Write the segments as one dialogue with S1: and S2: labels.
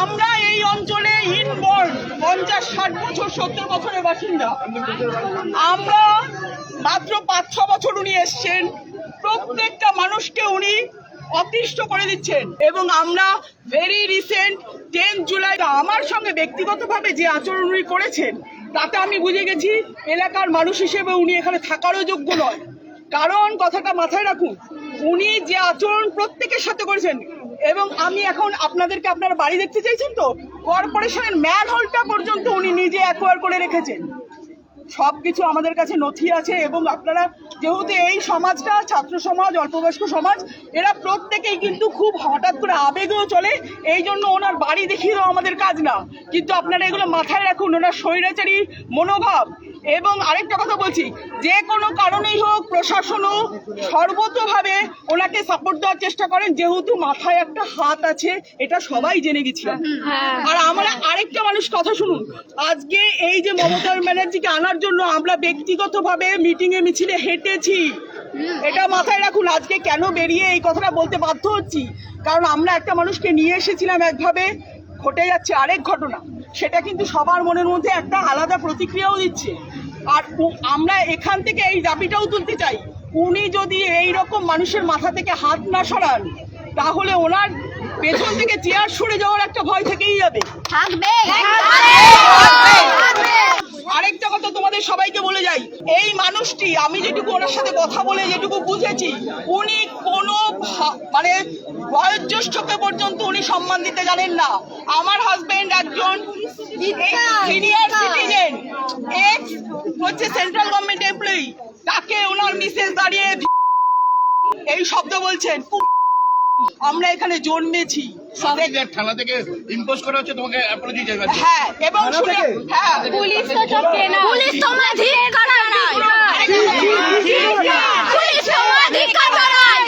S1: আমরা এই অঞ্চলে ইনবর্ন পঞ্চাশ, ষাট বছর, সত্তর বছরের বাসিন্দা। আমরা মাত্র পাঁচ, ছ বছর উনি এসছেন। প্রত্যেকটা মানুষকে উনি অতিষ্ঠ করে দিচ্ছেন। এবং আমরা ভেরি রিসেন্ট টেন জুলাই আমার সঙ্গে ব্যক্তিগতভাবে যে আচরণ উনি করেছেন, তাতে আমি বুঝে গেছি এলাকার মানুষ হিসেবে উনি এখানে থাকারও যোগ্য নয়। কারণ কথাটা মাথায় রাখুন, উনি যে আচরণ প্রত্যেকের সাথে করেছেন এবং আমি এখন আপনাদেরকে আপনার বাড়ি দেখতে চাইছেন তো? কর্পোরেশনের ম্যান হলটা পর্যন্ত উনি নিজে অ্যাকোয়ার করে রেখেছেন। সব কিছু আমাদের কাছে নথি আছে এবং আপনারা যেহেতু এই সমাজটা ছাত্র সমাজ অল্পবয়স্ক সমাজ এরা প্রত্যেকেই কিন্তু খুব হঠাৎ করে আবেগেও চলে। এই জন্য ওনার বাড়ি দেখিয়ে দেওয়া আমাদের কাজ না। কিন্তু আপনারা এগুলো মাথায় রাখুন ওনার স্বৈরাচারী মনোভাব। এবং আরেকটা কথা বলছি যে কোনো কারণেই হোক প্রশাসনও সর্বতভাবে ওনাকে সাপোর্ট দেওয়ার চেষ্টা করেন যেহেতু মাথায় একটা হাত আছে এটা সবাই জেনে গেছিলাম। আর আমরা আরেকটা মানুষ কথা শুনুন। আজকে এই যে মমতা ব্যানার্জিকে আনার জন্য আমরা ব্যক্তিগতভাবে মিটিং এ মিছিলে হেঁটেছি। এটা মাথায় রাখুন আজকে কেন বেরিয়ে এই কথাটা বলতে বাধ্য হচ্ছি? কারণ আমরা একটা মানুষকে নিয়ে এসেছিলাম একভাবে ঘটে যাচ্ছে আরেক ঘটনা। সেটা কিন্তু সবার মনের মধ্যে একটা আলাদা প্রতিক্রিয়াও দিচ্ছে। আর আমরা এখান থেকে এই দাবিটাও তুলতে চাই উনি যদি এই রকম মানুষের মাথা থেকে হাত না সরান তাহলে ওনার পেছন থেকে চেয়ার সরে যাওয়ার একটা ভয় থেকেই যাবে।
S2: থাকবে।
S1: আরেকটা কথা তোমাদের সবাইকে বলে যাই। এই মানুষটি, আমি যেটুকু ওনার সাথে কথা বলে যেটুকু বুঝেছি, উনি কোনো মানে বয়োজ্যেষ্ঠকে পর্যন্ত উনি সম্মান দিতে জানেন না। আমার হাজবেন্ড একজন সিনিয়র সিটিজেন হচ্ছে সেন্ট্রাল গভর্নমেন্ট এমপ্লয়ি তাকে ওনার মিসেস দাঁড়িয়ে এই শব্দ বলছেন। আমরা এখানে জন্মেছি।
S3: থানা থেকে ইম্পোজ করা হচ্ছে তোমাকে অ্যাপোলজি
S1: হ্যাঁ এবং হ্যাঁ।
S2: পুলিশ তো সব পুলিশ তোমরা ঠিক করা নাই পুলিশ তোমরা ঠিক করা নাই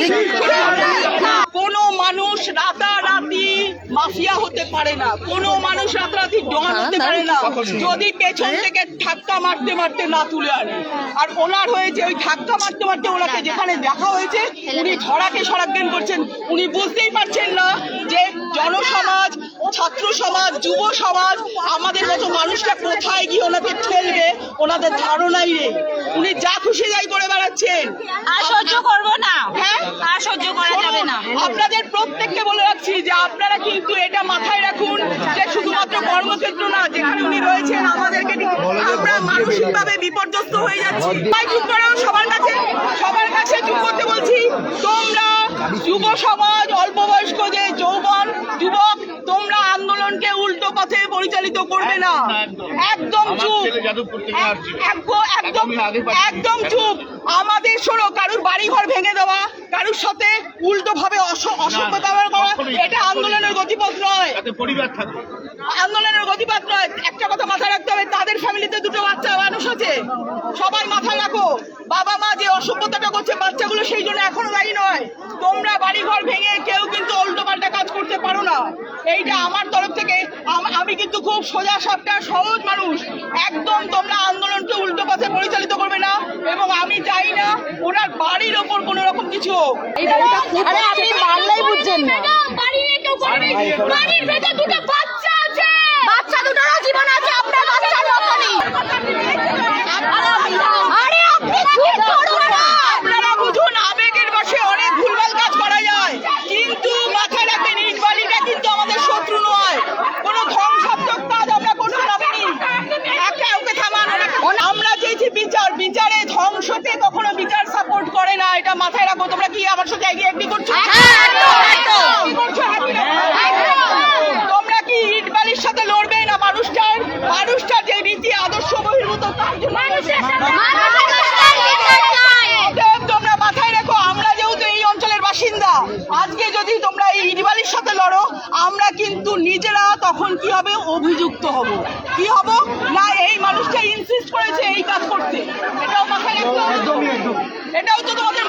S1: কোনো মানুষ রাতারাতি মাফিয়া হতে পারে না। কোনো মানুষ রাতারাতি ডন হতে পারে না। যদি পেছন থেকে ধাক্কা মারতে মারতে না তুলে আনে। আর ওনার হয়েছে ওই ধাক্কা মারতে মারতে ওনাকে যেখানে দেখা হয়েছে উনি ধরাকে সরাজ্ঞান করছেন। উনি বুঝতেই পারছেন না যে জনসমাজ ছাত্র সমাজ যুব সমাজ আমাদের মতো মানুষটা কোথায় গিয়ে ওনাকে ওনাদের ধারণাই নেই উনি যা খুশি যাই করে বেড়াচ্ছেন।
S2: আর সহ্য করব না।
S1: হ্যাঁ?
S2: আর সহ্য করা যাবে না।
S1: আপনাদের প্রত্যেককে বলে রাখছি যে আপনারা কিন্তু এটা মাথায় রাখুন যে শুধুমাত্র কর্মক্ষেত্র না যেখানে উনি রয়েছেন আমাদেরকে আমরা মানসিকভাবে বিপর্যস্ত হয়ে যাচ্ছি। তাই চুপ করো সবার কাছে সবার কাছে চুপ করতে বলছি। তোমরা যুব সমাজ অল্প বয়স্ক যে যৌবন যুবক তোমরা আন্দোলনকে উল্টো পথে পরিচালিত করবে না। একদম চুপ। একদম একদম চুপ। আমাদের শোনো কারুর বাড়ি ঘর ভেঙে দেওয়া কারুর সাথে উল্টো ভাবে অসভ্য ব্যবহার করা এটা আন্দোলনের গতিপথ নয়। আন্দোলনের গতিপথ নয়। একটা কথা মাথায় রাখতে হবে তাদের ফ্যামিলিতে দুটো বাচ্চা মানুষ আছে? সবাই মাথায় রাখো। বাবা মা যে অসভ্যতাটা করছে বাচ্চাগুলো সেই জন্য এখনও দায়ী নয়। তোমরা বাড়ি ঘর ভেঙে কেউ কিন্তু উল্টো পাল্টা করতে পারো না। এইটা আমার তরফ থেকে আমি কিন্তু খুব সোজা সাপটা সহজ মানুষ। একদম তোমরা আন্দোলনকে উল্টো পথে পরিচালিত করবে না এবং আমি চাই না ওনার বাড়ির ওপর কোনো রকম কিছু হোক।
S2: আরে আপনি বাংলাই বুঝছেন না বাড়ির কেউ করবে বাড়ির ভেতর দুটো বাচ্চা আছে বাচ্চা দুটোরও জীবন আছে আপনার বাচ্চার মতনই আরে আপনি চুপ করুন না
S1: আপনারা বুঝুন আবেগের বসে অনেক ভুলভাল কাজ করা যায় কিন্তু মাথায় রাখবেন ইট বালিটা কিন্তু আমাদের শত্রু নয় কোনো ধ্বংসাত্মক কাজ আমরা করতে পারিনি একে ওকে থামান ওনাকে- আমরা চেয়েছি বিচার বিচারে ধ্বংসকে কখনো সাপোর্ট করে না এটা মাথায় রাখো তোমরা কি আমার সাথে এগ্রি করছ। তোমরা কি ইট বালির সাথে লড়বে না মানুষটার? মানুষটার যে রীতি আদর্শ বহির্ভূত তার জন্য তোমরা মাথায় রেখো আমরা যেহেতু এই অঞ্চলের বাসিন্দা আজকে যদি তোমরা এই ইটবালির সাথে লড়ো আমরা কিন্তু নিজেরা তখন কি হবে? অভিযুক্ত হব। কি হব? না এই মানুষটা ইনসিস্ট করেছে এই কাজ করতে। এটাও মাথায় রাখতে হবে তো। এটাও তো তোমাদের